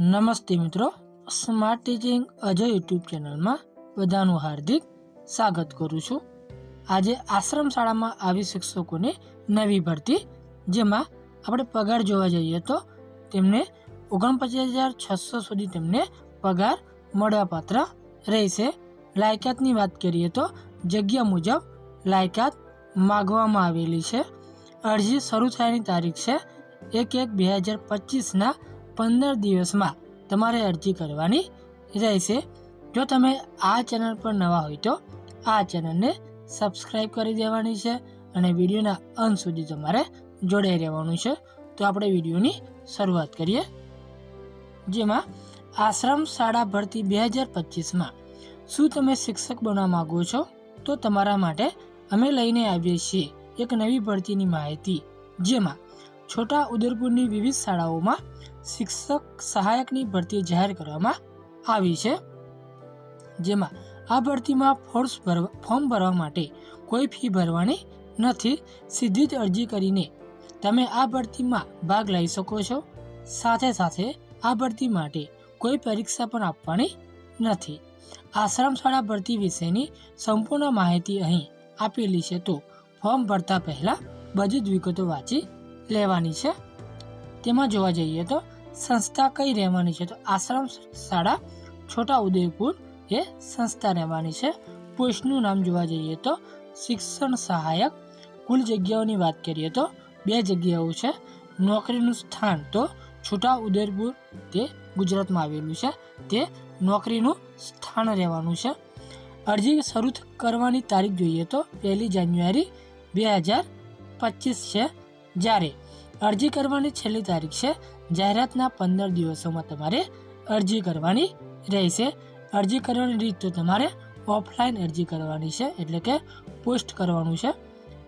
નમસ્તે મિત્રો. Smart teaching Ajay YouTube ચેનલમાં બધાનું હાર્દિક સ્વાગત કરું છું. આજે આશ્રમ શાળામાં આવી શિક્ષકોની નવી ભરતી, જેમાં આપણે પગાર જોવા જઈએ તો તેમને ઓગણપચાસ હજાર છસો સુધી તેમને પગાર મળવાપાત્ર રહેશે. લાયકાતની વાત કરીએ તો જગ્યા મુજબ લાયકાત માગવામાં આવેલી છે. અરજી શરૂ થયાની તારીખ છે એક એક બે હજાર પચીસના પંદર દિવસમાં તમારે અરજી કરવાની રહેશે. જો તમે આ ચેનલ પર નવા હોય તો આ ચેનલને સબસ્ક્રાઈબ કરી દેવાની છે અને વિડીયોના અંત સુધી તમારે જોડાઈ રહેવાનું છે. તો આપણે વિડીયોની શરૂઆત કરીએ. જેમાં આશ્રમ શાળા ભરતી બે હજાર પચીસમાં શું તમે શિક્ષક બનવા માગો છો? તો તમારા માટે અમે લઈને આવીએ છીએ એક નવી ભરતીની માહિતી. જેમાં છોટા ઉદયપુરની વિવિધ શાળાઓમાં શિક્ષક સહાયકની ભરતી જાહેર કરવામાં આવી છે. જેમાં આ ભરતીમાં ફોર્સ ભરવા ફોર્મ ભરવા માટે કોઈ ફી ભરવાની નથી. સીધી જ અરજી કરીને તમે આ ભરતીમાં ભાગ લઈ શકો છો. સાથે સાથે આ ભરતી માટે કોઈ પરીક્ષા પણ આપવાની નથી. આશ્રમ શાળા ભરતી વિશેની સંપૂર્ણ માહિતી અહીં આપેલી છે. તો ફોર્મ ભરતા પહેલાં બધી જ વિગતો વાંચી લેવાની છે. તેમાં જોવા જઈએ તો સંસ્થા કઈ રહેવાની છે? તો આશ્રમ શાળા છોટા ઉદયપુર એ સંસ્થા રહેવાની છે. પોસ્ટનું નામ જોવા જઈએ તો શિક્ષણ સહાયક કુલ જગ્યાઓની વાત કરીએ તો બે જગ્યાઓ છે. નોકરીનું સ્થાન તો છોટા ઉદયપુર તે ગુજરાતમાં આવેલું છે. તે નોકરીનું સ્થાન રહેવાનું છે. અરજી શરૂ કરવાની તારીખ જોઈએ તો પહેલી જાન્યુઆરી બે હજાર પચીસ છે. જ્યારે અરજી કરવાની છેલ્લી તારીખ છે. જાહેરાતના પંદર દિવસોમાં તમારે અરજી કરવાની રહેશે. અરજી કરવાની રીત તો તમારે ઓફલાઈન અરજી કરવાની છે, એટલે કે પોસ્ટ કરવાનું છે.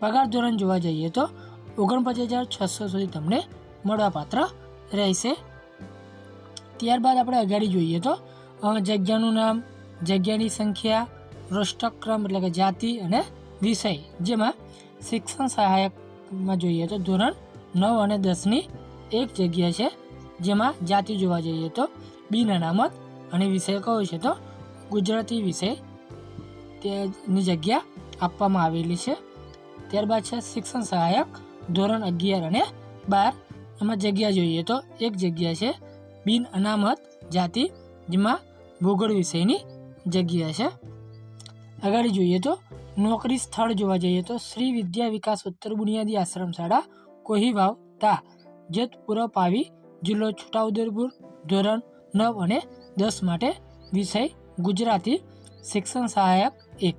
પગાર ધોરણ જોવા જઈએ તો ઓગણપચાસ હજાર છસો સુધી તમને મળવાપાત્ર રહેશે. ત્યારબાદ આપણે અગાડી જોઈએ તો જગ્યાનું નામ, જગ્યાની સંખ્યા, રોષ્ટક્રમ એટલે કે જાતિ અને વિષય. જેમાં શિક્ષણ સહાયકમાં જોઈએ તો ધોરણ નવ અને દસની એક જગ્યા છે, જેમાં જાતિ જોવા જઈએ તો બિન અનામત અને વિષય કયો છે તો ગુજરાતી વિષય તેની જગ્યા આપવામાં આવેલી છે. ત્યારબાદ છે શિક્ષણ સહાયક ધોરણ અગિયાર અને બાર. એમાં જગ્યા જોઈએ તો એક જગ્યા છે બિન અનામત જાતિ, જેમાં ભૂગોળ વિષયની જગ્યા છે. આગળ જોઈએ તો નોકરી સ્થળ જોવા જઈએ તો શ્રી વિદ્યા વિકાસ ઉત્તર બુનિયાદી આશ્રમ શાળા કોહીવાવ તા જેતપુરા પાવી જિલ્લો છોટાઉદેપુર ધોરણ નવ અને દસ માટે વિષય ગુજરાતી શિક્ષણ સહાયક એક.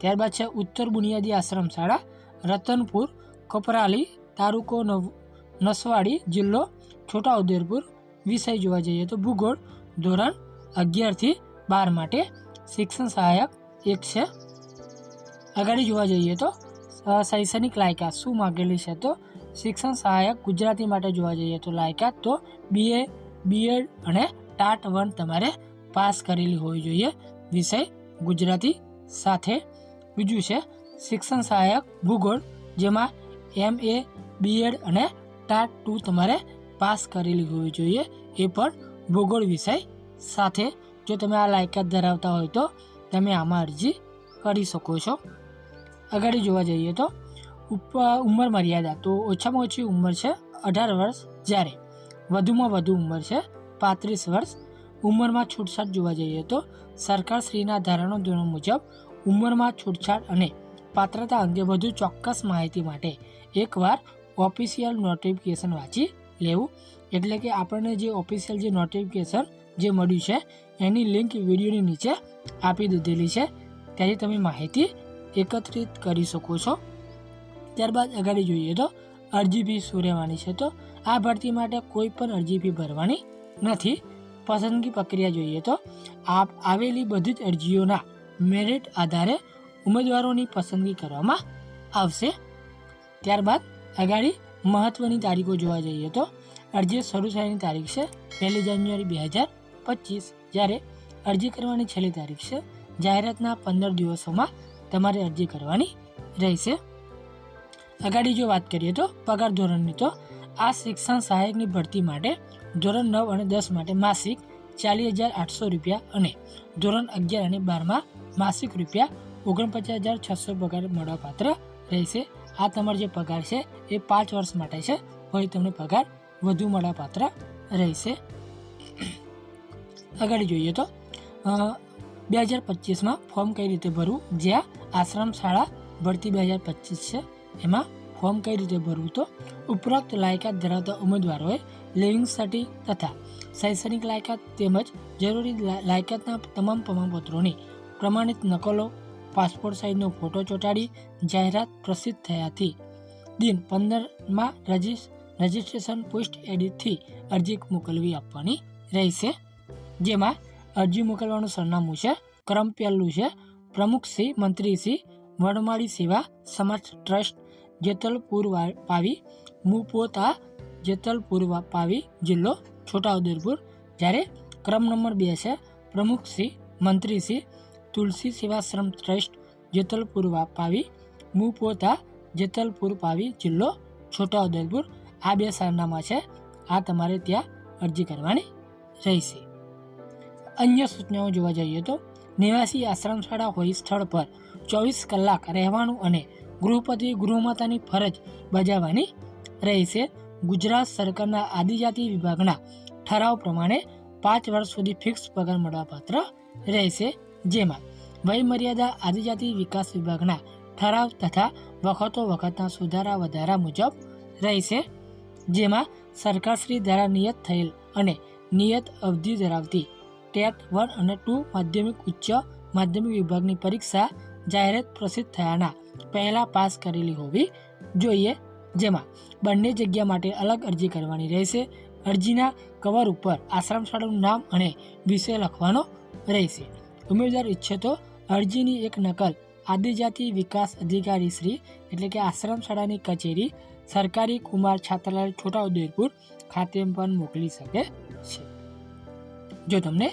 ત્યારબાદ છે ઉત્તર બુનિયાદી આશ્રમ શાળા, રતનપુર, કપરાલી તાલુકો નવ, નસવાડી જિલ્લો છોટાઉદેપુર. વિષય જોવા જઈએ તો ભૂગોળ ધોરણ અગિયારથી બાર માટે શિક્ષણ સહાયક એક છે. આગળ જોવા જઈએ તો શૈક્ષણિક લાયકાત શું માગેલી છે તો શિક્ષણ સહાયક ગુજરાતી માટે જોવા જઈએ તો લાયકાત તો બીએ બીએડ અને ટાટ વન તમારે પાસ કરેલી હોવી જોઈએ. વિષય ગુજરાતી સાથે. બીજું છે શિક્ષણ સહાયક ભૂગોળ, જેમાં એમ એ બીએડ અને ટાટ ટુ તમારે પાસ કરેલી હોવી જોઈએ. એ પણ ભૂગોળ વિષય સાથે. જો તમે આ લાયકાત ધરાવતા હોય તો તમે આમાં અરજી કરી શકો છો. આગળ જોવા જઈએ તો ઉંમર મર્યાદા તો ઓછામાં ઓછી ઉંમર છે અઢાર વર્ષ જ્યારે વધુમાં વધુ ઉંમર છે પાંત્રીસ વર્ષ ઉંમરમાં છૂટછાટ જોવા જઈએ તો સરકારશ્રીના ધારણો ધોરણ મુજબ ઉંમરમાં છૂટછાટ અને પાત્રતા અંગે વધુ ચોક્કસ માહિતી માટે એકવાર ઓફિશિયલ નોટિફિકેશન વાંચી લેવું. એટલે કે આપણને જે ઓફિશિયલ જે નોટિફિકેશન જે મળ્યું છે એની લિંક વિડીયોની નીચે આપી દીધેલી છે. ત્યાંથી તમે માહિતી એકત્રિત કરી શકો છો. ત્યારબાદ આગળ જોઈએ તો અરજી ફી શું રહેવાની છે તો આ ભરતી માટે કોઈ પણ અરજી ફી ભરવાની નથી. પસંદગી પ્રક્રિયા જોઈએ તો આપ આવેલી બધી જ અરજીઓના મેરિટ આધારે ઉમેદવારોની પસંદગી કરવામાં આવશે. ત્યારબાદ આગળ મહત્ત્વની તારીખો જોવા જઈએ તો અરજી શરૂ થયાની તારીખ છે પહેલી જાન્યુઆરી બે હજાર પચીસ. જ્યારે અરજી કરવાની છેલ્લી તારીખ છે જાહેરાતના પંદર દિવસોમાં તમારે અરજી કરવાની રહેશે. આગળ જો વાત કરીએ તો પગાર ધોરણની, તો આ શિક્ષણ સહાયકની ભરતી માટે ધોરણ નવ અને દસ માટે માસિક ચાલીસ હજાર આઠસો રૂપિયા અને ધોરણ અગિયાર અને બારમાં માસિક રૂપિયા ઓગણપચાસ હજાર છસો પગાર મળવાપાત્ર રહેશે. આ તમારો જે પગાર છે, એ પાંચ વર્ષ માટે છે હોય તમને પગાર વધુ મળવાપાત્ર રહેશે. આગળ જોઈએ તો બે હજાર પચીસમાં ફોર્મ કઈ રીતે ભરવું? જ્યાં આશ્રમ શાળા ભરતી બે હજાર પચીસ છે. એમાં ફોર્મ કઈ રીતે ભરવું તો? ઉપરોક્ત લાયકાત ધરાવતા ઉમેદવારોએ લિવિંગ સર્ટી તથા શૈક્ષણિક લાયકાત તેમજ જરૂરી લાયકાતના તમામ પ્રમાણપત્રોની પ્રમાણિત નકલો પાસપોર્ટ સાઇઝનો ફોટો ચોંટાડી, જાહેરાત પ્રસિદ્ધ થયાથી દિન પંદરમાં રજિસ રજિસ્ટ્રેશન પોસ્ટ એડિટથી અરજી મોકલવી આપવાની રહેશે. જેમાં અરજી મોકલવાનું સરનામું છે ક્રમ પહેલું છે, પ્રમુખ શ્રી, મંત્રી શ્રી, વડમાળી સેવા, સમાજ ટ્રસ્ટ જેતલપુર પાવી, મુપોતા, જેતલપુર પાવી જિલ્લો છોટાઉદેપુર. જ્યારે ક્રમ નંબર બે છે પ્રમુખ શ્રી મંત્રી શ્રી તુલસી સેવાશ્રમ ટ્રસ્ટ, જેતલપુર પાવી, મુપોતા, જેતલપુર પાવી જિલ્લો છોટાઉદેપુર. આ બે સરનામા છે. આ તમારે ત્યાં અરજી કરવાની રહેશે. અન્ય સૂચનાઓ જોવા જઈએ તો, નિવાસી આશ્રમ શાળા હોય સ્થળ પર ચોવીસ કલાક રહેવાનું અને ગૃહપતિ ગૃહમાતાની ફરજ બજાવવાની રહેશે. ગુજરાત સરકારના આદિજાતિ વિભાગના ઠરાવ પ્રમાણે પાંચ વર્ષ સુધી ફિક્સ પગાર મળવાપાત્ર રહેશે. જેમાં વયમર્યાદા આદિજાતિ વિકાસ વિભાગના ઠરાવ તથા વખતો વખતના સુધારા વધારા મુજબ રહેશે. જેમાં સરકારશ્રી દ્વારા નિયત થયેલ અને નિયત અવધિ ધરાવતી ટેટ વન અને ટુ માધ્યમિક ઉચ્ચ માધ્યમિક વિભાગની પરીક્ષા જાહેરાત પ્રસિદ્ધ થયાના પહેલાં પાસ કરેલી હોવી જોઈએ. જેમાં બંને જગ્યા માટે અલગ અરજી કરવાની રહેશે. અરજીના કવર ઉપર આશ્રમ શાળાનું નામ અને વિષય લખવાનો રહેશે. ઉમેદવાર ઈચ્છે તો અરજીની એક નકલ આદિજાતિ વિકાસ અધિકારી શ્રી એટલે કે આશ્રમ શાળાની કચેરી સરકારી કુમાર છાત્રાલય છોટાઉદેપુર ખાતે પણ મોકલી શકે છે. જો તમને